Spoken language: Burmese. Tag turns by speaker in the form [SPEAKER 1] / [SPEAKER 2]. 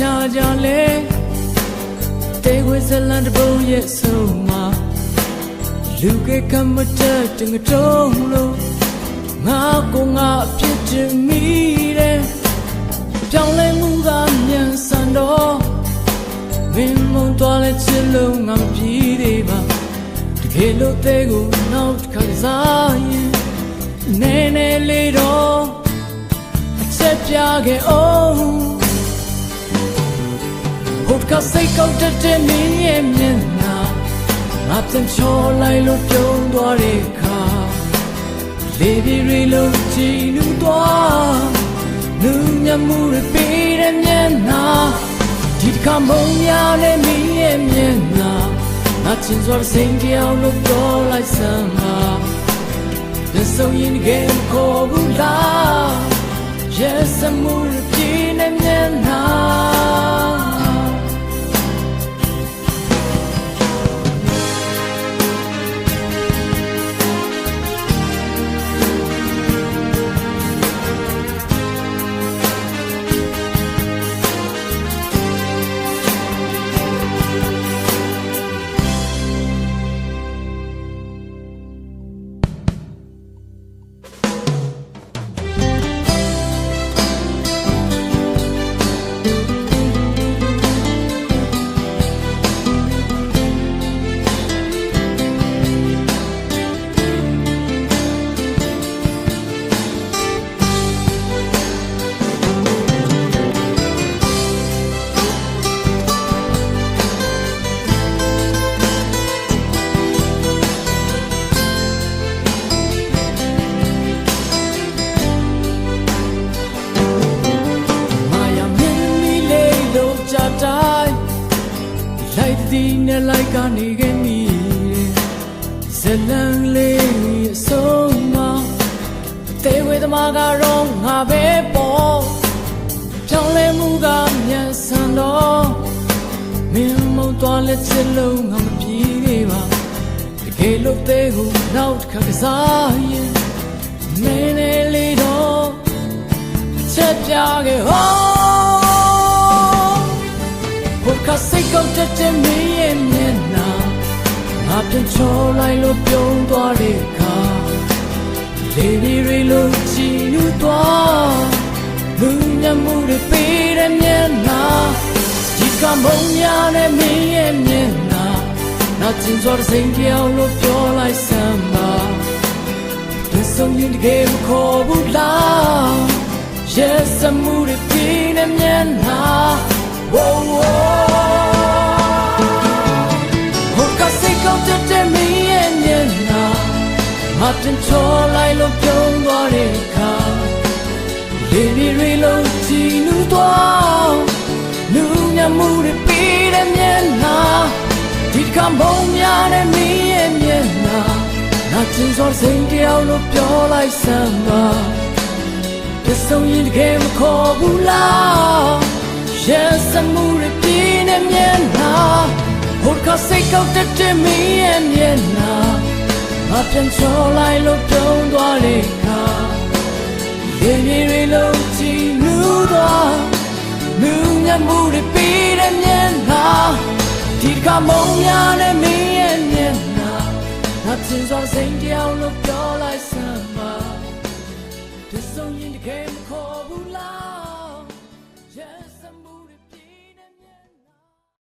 [SPEAKER 1] ချာကြလဲတေဝဲဇလန်တပုံရဲ့ဆုံးမှာလူကကမတတ်တငတုံးလို့ငါကိုငါအဖြစ်တင်မိတယ်ပြောင်းလဲမှုကမြန်ဆန်တော့မင်းမုံတော်လဲချစ်လို့ငါမပြီးသေးပါတကယ်လို့တဲ့ကိုနောက်တစ်ခါစားရင်နေနေလေးတော့အချက်ပြခဲ့အောင် ဟိုကစိတ်ကောက်တဲ့မင်းရဲ့မျက်နှာငါပြန်ချောလိုက်လို့ပြုံးသွားတဲ့အခါလေပြေရီလို့ကြည်နူးသွားလူညမှုရပေးတဲ့မျက်နှာဒီတစ်ခါမုံများနဲ့မင်းရဲ့မျက်နှာငါချင်စွာစိတ်ကြောင်လို့ပြောလိုက်စမ်းပါ There's so in the game called love Yes, I'm moving Light di ne like ani ge mi Zelang le so ma Te we the ma ga rong nga be po ပြောင်းလဲမှုကမြန်ဆန်တော့မင်းမုံသွားလက်ချစ်လုံးငါမပြေးသေးပါတကယ်လို့တဲ့ကိုနောက်တစ်ခါကစားရင်မင်းလေးလေးတော့ချက်ပြခဲ့ဟောဟို ကစိတ်ကောက်တဲ့တဲ့မင်းရဲ့မျက်နှာငါပြန်ချောလိုက်လို့ပြုံးသွားတဲ့အခါလေဒီရီလို့ကြည်နူးသွားလူညမှုတွေပေးတဲ့မျက်နှာဒီကမုံများနဲ့မင်းရဲ့မျက်နှာနာကျင်စွာတဲ့စိတ်ကြောင်လို့ပြောလိုက်စမ်းပါ The song in the game called Love Yes, I'm moving in a man Whoa, whoa Martin Cholai lo pyong dwa de ka Lady re lo chi nu dwa Nu nya mu de pi de myen na Di ka mong ya de mi and yena ငါကျင်စွာစိတ်တယောက်လို့ပြောလိုက်စမ်းပါပြဆုံးရင်တကယ်မခေါ်ဘူးလားရဲ့စမှုရပြင်းနေမျက်နှာဟိုကစိတ်ကောက်တဲ့တဲ့မင်းရဲ့မျက်နှာ ငါပြန်ချောလိုက်လို့ပြုံးသွားတဲ့အခါရေမြေတွေလုံးကြည့်နူးသွားနူးညမှုရပြင်းနေမျက်နှာဒီကမုံများနဲ့မင်းရဲ့မျက်နှာငါကျင်စွာစိတ်တရားလို့ပြောလိုက်